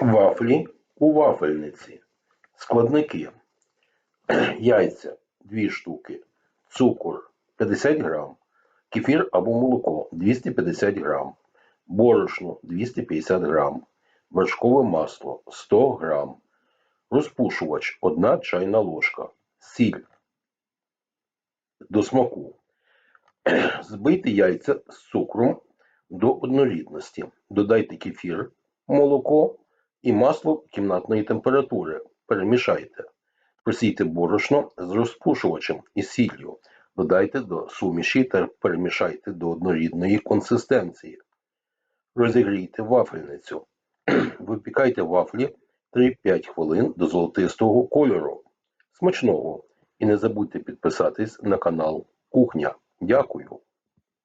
Вафлі у вафельниці. Складники. Яйця 2 штуки, цукор 50 грам, кефір або молоко 250 грам, борошно 250 грам, вершкове масло 100 грам, розпушувач 1 чайна ложка, сіль до смаку. Збийте яйця з цукром до однорідності. Додайте кефір, молоко і масло кімнатної температури. Перемішайте. Просійте борошно з розпушувачем і сіллю. Додайте до суміші та перемішайте до однорідної консистенції. Розігрійте вафельницю. Випікайте вафлі 3-5 хвилин до золотистого кольору. Смачного! І не забудьте підписатись на канал Кухня. Дякую!